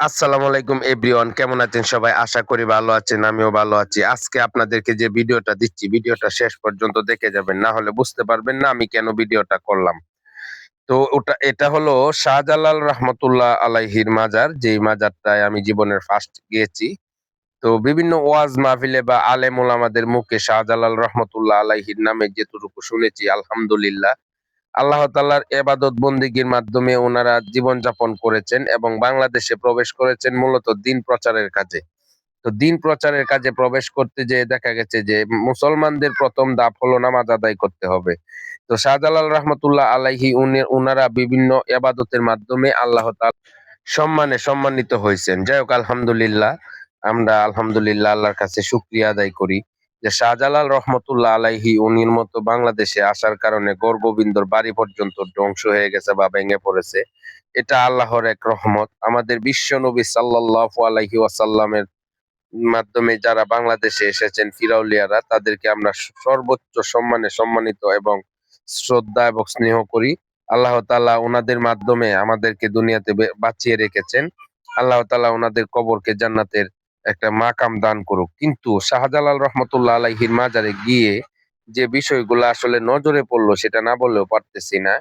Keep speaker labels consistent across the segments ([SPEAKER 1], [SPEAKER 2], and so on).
[SPEAKER 1] আসসালামু আলাইকুম, এভরিওয়ান। কেমন আছেন সবাই? আশা করি ভালো আছেন, আমিও ভালো আছি। আজকে আপনাদেরকে যে ভিডিওটা দিচ্ছি, ভিডিওটা শেষ পর্যন্ত দেখে যাবেন। না হলে বুঝতে পারবেন না আমি কেন ভিডিওটা করলাম। তো ওটা, এটা হলো শাহজালাল রহমতুল্লাহ আলাইহির মাজার। যেই মাজারটায় আমি জীবনের ফার্স্ট গিয়েছি। তো বিভিন্ন ওয়াজ মাহফিলে বা আলেম ওলামাদের মুখে শাহজালাল রহমতুল্লাহ আলাইহির নামে যেটুকু শুনেছি, আলহামদুলিল্লাহ। আল্লাহ তাআলার এবাদত বন্দিগির মাধ্যমে ওনারা জীবনযাপন করেছেন এবং বাংলাদেশে প্রবেশ করেছেন মূলত দিন প্রচারের কাজে। তো দিন প্রচারের কাজে প্রবেশ করতে যেয়ে দেখা গেছে যে মুসলমানদের প্রথম ধাপ হলো নামাজ আদায় করতে হবে। তো শাহজালাল রহমতুল্লাহ আলাইহি উনি, উনারা বিভিন্ন এবাদতের মাধ্যমে আল্লাহ তাআলা সম্মানে সম্মানিত হয়েছেন। যাই হোক, আলহামদুলিল্লাহ, আমরা আলহামদুলিল্লাহ আল্লাহর কাছে শুকরিয়া আদায় করি যে শাহজালাল রহমতুল্লাহ আলাইহি উনির মতো বাংলাদেশে আসার কারণে গৌরগোবিন্দর বাড়ি পর্যন্ত ধ্বংস হয়ে গেছে বা ভেঙে পড়েছে। এটা আল্লাহর এক রহমত। আমাদের বিশ্ব নবী সাল্লাল্লাহু আলাইহি ওয়াসাল্লামের মাধ্যমে যারা বাংলাদেশে এসেছেন, ফিরাউলিয়ারা, তাদেরকে আমরা সর্বোচ্চ সম্মানে সম্মানিত এবং শ্রদ্ধা এবং স্নেহ করি। আল্লাহ তাআলা উনাদের মাধ্যমে আমাদেরকে দুনিয়াতে বাঁচিয়ে রেখেছেন। আল্লাহ তাআলা উনাদের কবরকে জান্নাতের একটা মাকাম দান করুক। কিন্তু শাহজালাল রহমতুল্লাহ আলাইহির মাজারে গিয়ে যে বিষয়গুলা আসলে নজরে পড়ল সেটা না বললেও পারতেছি না।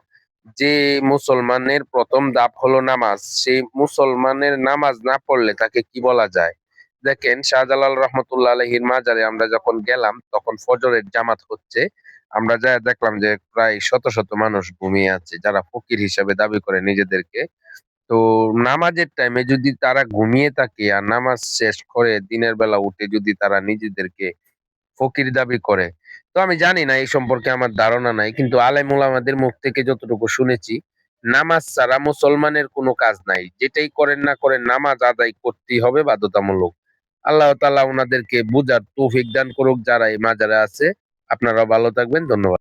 [SPEAKER 1] যে মুসলমানের প্রথম দাপ হলো নামাজ। সেই মুসলমানের নামাজ না পড়লে তাকে কি বলা যায়? দেখেন শাহজালাল রহমতুল্লাহ আলাইহির মাজারে আমরা যখন গেলাম তখন ফজরের জামাত হচ্ছে। আমরা যায়া দেখলাম যে প্রায় শত, শত মানুষ ঘুমিয়ে আছে যারা ফকির হিসাবে দাবি করে নিজেদেরকে। তো নামাজের টাইমে যদি তারা ঘুমিয়ে থাকে আর নামাজ শেষ করে দিনের বেলা উঠে যদি তারা নিজেদেরকে ফকির দাবি করে, তো আমি জানি না এই সম্পর্কে আমার ধারণা নাই। কিন্তু আলেম আমাদের মুখ থেকে যতটুকু শুনেছি, নামাজ ছাড়া মুসলমানের কোনো কাজ নাই। যেটাই করেন না করেন নামাজ আদায় করতেই হবে বাধ্যতামূলক। আল্লাহ তালা ওনাদেরকে বুঝার তৌফিক দান করুক যারা এই মাজারে আছে। আপনারা ভালো থাকবেন। ধন্যবাদ।